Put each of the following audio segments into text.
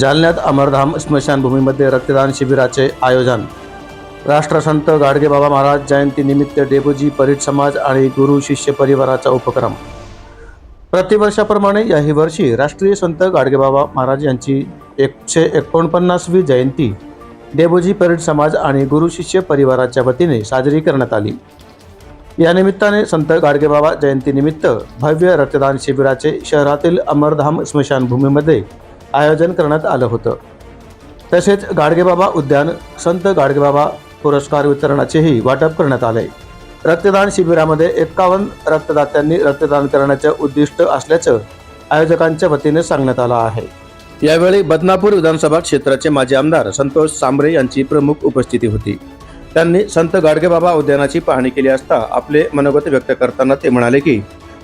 जालन्यात अमरधाम स्मशानभूमीमध्ये रक्तदान शिबिराचे आयोजन. राष्ट्रसंत गाडगेबाबा महाराज जयंतीनिमित्त डेबूजी परीट समाज आणि गुरु शिष्य परिवाराचा उपक्रम. प्रतिवर्षाप्रमाणे याही वर्षी राष्ट्रीय संत गाडगेबाबा महाराज यांची एकशे एकोणपन्नासवी जयंती डेबूजी परीट समाज आणि गुरु शिष्य परिवाराच्या वतीने साजरी करण्यात आली. या निमित्ताने संत गाडगेबाबा जयंतीनिमित्त भव्य रक्तदान शिबिराचे शहरातील अमरधाम स्मशानभूमीमध्ये आयोजन करण्यात आलं होतं. तसेच गाडगेबाबा उद्यान संत गाडगेबाबा पुरस्कार वितरणाचेही वाटप करण्यात आले. रक्तदान शिबिरामध्ये एक्कावन्न रक्तदात्यांनी रक्तदान करण्याचे उद्दिष्ट असल्याचं आयोजकांच्या वतीने सांगण्यात आलं आहे. यावेळी बदनापूर विधानसभा क्षेत्राचे माजी आमदार संतोष सांबरे यांची प्रमुख उपस्थिती होती. त्यांनी संत गाडगेबाबा उद्यानाची पाहणी केली असता आपले मनोगत व्यक्त करताना ते म्हणाले की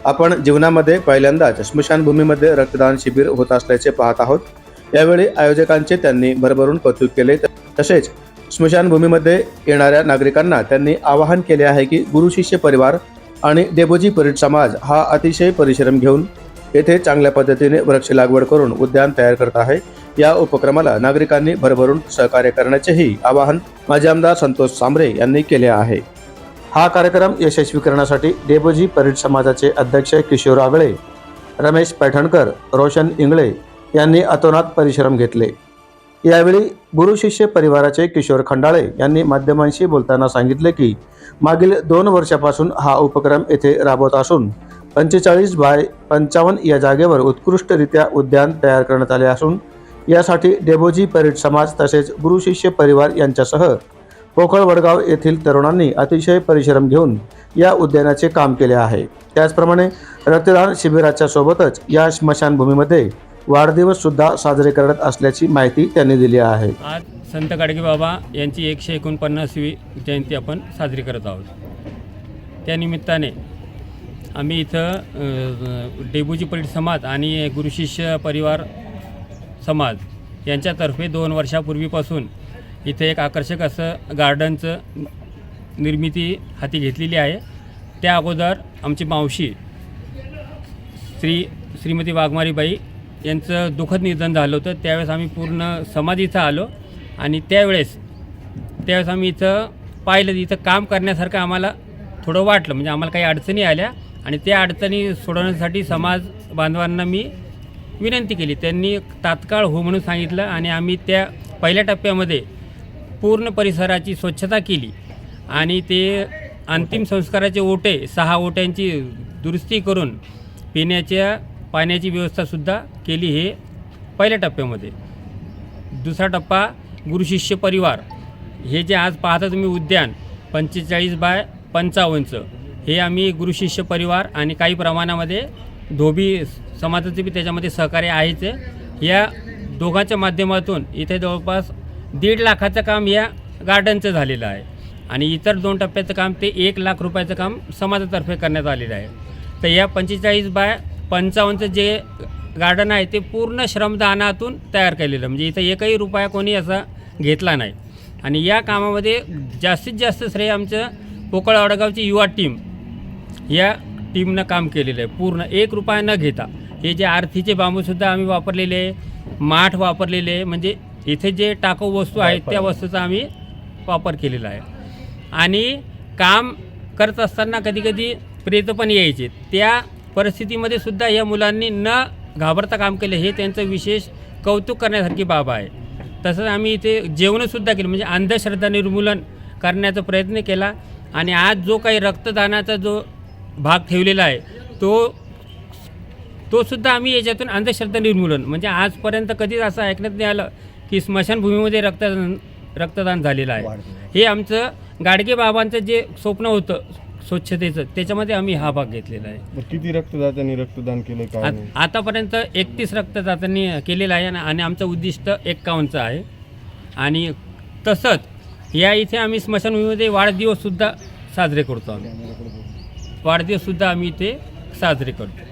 आपण जीवनामध्ये पहिल्यांदाच स्मशानभूमीमध्ये रक्तदान शिबिर होत असल्याचे पाहत आहोत. यावेळी आयोजकांचे त्यांनी भरभरून कौतुक केले. तसेच स्मशानभूमीमध्ये येणाऱ्या नागरिकांना त्यांनी आवाहन केले आहे की गुरु शिष्य परिवार आणि देबोजी परीट समाज हा अतिशय परिश्रम घेऊन येथे चांगल्या पद्धतीने वृक्ष लागवड करून उद्यान तयार करत आहे. या उपक्रमाला नागरिकांनी भरभरून सहकार्य करण्याचेही आवाहन माजी आमदार संतोष सांबरे यांनी केले आहे. हा कार्यक्रम यशस्वी करण्यासाठी डेबोजी परीट समाजाचे अध्यक्ष किशोर आगळे रमेश पैठणकर रोशन इंगळे यांनी अतोनात परिश्रम घेतले. यावेळी गुरु शिष्य परिवाराचे किशोर खंडाळे यांनी माध्यमांशी बोलताना सांगितले की मागील दोन वर्षापासून हा उपक्रम येथे राबवत असून पंचेचाळीस बाय पंचावन्न या जागेवर उत्कृष्टरित्या उद्यान तयार करण्यात आले असून यासाठी डेबोजी परीड समाज तसेच गुरु शिष्य परिवार यांच्यासह पोखळ वडगाव येथील तरुणांनी अतिशय परिश्रम घेऊन या उद्यानाचे काम केले आहे. त्याचप्रमाणे रक्तदान शिबिराच्या सोबतच या स्मशानभूमीमध्ये वाढदिवस सुद्धा साजरे करत असल्याची माहिती त्यांनी दिली आहे. आज संत गाडगेबाबा यांची एकशे एकोणपन्नासवी जयंती आपण साजरी करत आहोत. त्यानिमित्ताने आम्ही इथं डेबूजी परीट समाज आणि गुरुशिष्य परिवार समाज यांच्यातर्फे दोन वर्षापूर्वीपासून इथे एक आकर्षक असं गार्डनचं निर्मिती हाती घेतलेली आहे. त्या अगोदर आमची मावशी श्री श्रीमती वाघमारीबाई यांचं दुःखद निधन झालं होतं. त्यावेळेस आम्ही पूर्ण समाज इथं आलो आणि त्यावेळेस त्यावेळेस आम्ही इथं पाहिलं इथं काम करण्यासारखं आम्हाला थोडं वाटलं. म्हणजे आम्हाला काही अडचणी आल्या आणि त्या अडचणी सोडवण्यासाठी समाज बांधवांना मी विनंती केली. त्यांनी तात्काळ हो म्हणून सांगितलं आणि आम्ही त्या पहिल्या टप्प्यामध्ये पूर्ण परिसराची स्वच्छता केली. आणि ते अंतिम संस्काराचे ओटे सहा ओट्यांची दुरुस्ती करून पिण्याच्या पाण्याची व्यवस्थासुद्धा केली हे पहिल्या टप्प्यामध्ये. दुसरा टप्पा गुरुशिष्य परिवार. हे जे आज पाहता तुम्ही उद्यान पंचेचाळीस बाय पंचावन्नचं हे आम्ही गुरुशिष्य परिवार आणि काही प्रमाणामध्ये धोबी समाजाचे बी त्याच्यामध्ये सहकार्य आहेच. या दोघांच्या माध्यमातून इथे जवळपास दीड लाखाचं काम या गार्डनचं झालेलं आहे. आणि इतर दोन टप्प्याचं काम ते एक लाख रुपयाचं काम समाजातर्फे करण्यात आलेलं आहे. तर या पंचेचाळीस बाय पंचावन्नचं जे गार्डन आहे ते पूर्ण श्रमदानातून तयार केलेलं म्हणजे इथं एकही रुपया कोणी असा घेतला नाही. आणि या कामामध्ये जास्तीत जास्त श्रेय आमचं पोकळ वडगावची युवा टीम या टीमनं काम केलेलं आहे. पूर्ण एक रुपया न घेता. हे जे आरतीचे बांबूसुद्धा आम्ही वापरलेले आहे माठ वापरलेले आहे म्हणजे इथे जे टाकाऊ वस्तू आहेत त्या वस्तूचा आम्ही वापर केलेला आहे. आणि काम करत असताना कधीकधी प्रेत पण यायचे. त्या परिस्थितीमध्ये सुद्धा या मुलांनी न घाबरता काम केलं हे त्यांचं विशेष कौतुक करण्यासारखी बाब आहे. तसंच आम्ही इथे जेवणंसुद्धा केलं म्हणजे अंधश्रद्धा निर्मूलन करण्याचा प्रयत्न केला. आणि आज जो काही रक्तदानाचा जो भाग ठेवलेला आहे तो तो सुद्धा आम्ही याच्यातून अंधश्रद्धा निर्मूलन म्हणजे आजपर्यंत कधीच असं ऐकण्यात नाही आलं की स्मशानभूमीमध्ये रक्तदान रक्तदान झालेलं आहे. हे आमचं गाडगे बाबांचं जे स्वप्न होतं स्वच्छतेचं त्याच्यामध्ये आम्ही हा भाग घेतलेला आहे. किती रक्तदात्यांनी रक्तदान केलं नाही आतापर्यंत एकतीस रक्तदात्यांनी केलेलं आहे आणि- आणि आमचं उद्दिष्ट एक्कावन्नचं आहे. आणि तसंच या इथे आम्ही स्मशानभूमीमध्ये वाढदिवससुद्धा साजरे करतो आम्ही. वाढदिवससुद्धा आम्ही इथे साजरे करतो.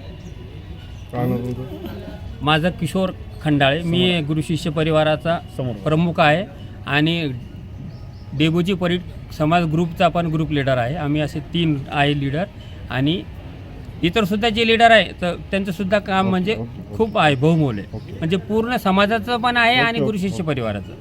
माझं किशोर खंडाळे मी गुरुशिष्य परिवाराचा प्रमुख आहे आणि डेबोजी परीट समाज ग्रुपचा पण ग्रुप लीडर आहे आम्ही असे तीन आहे लीडर आणि इतर सुद्धा जे लीडर आहे तर त्यांचं सुद्धा काम म्हणजे. खूप आहे बहुमोल आहे. म्हणजे पूर्ण समाजाचं पण आहे आणि ओके, गुरु शिष्य ओके. परिवाराचं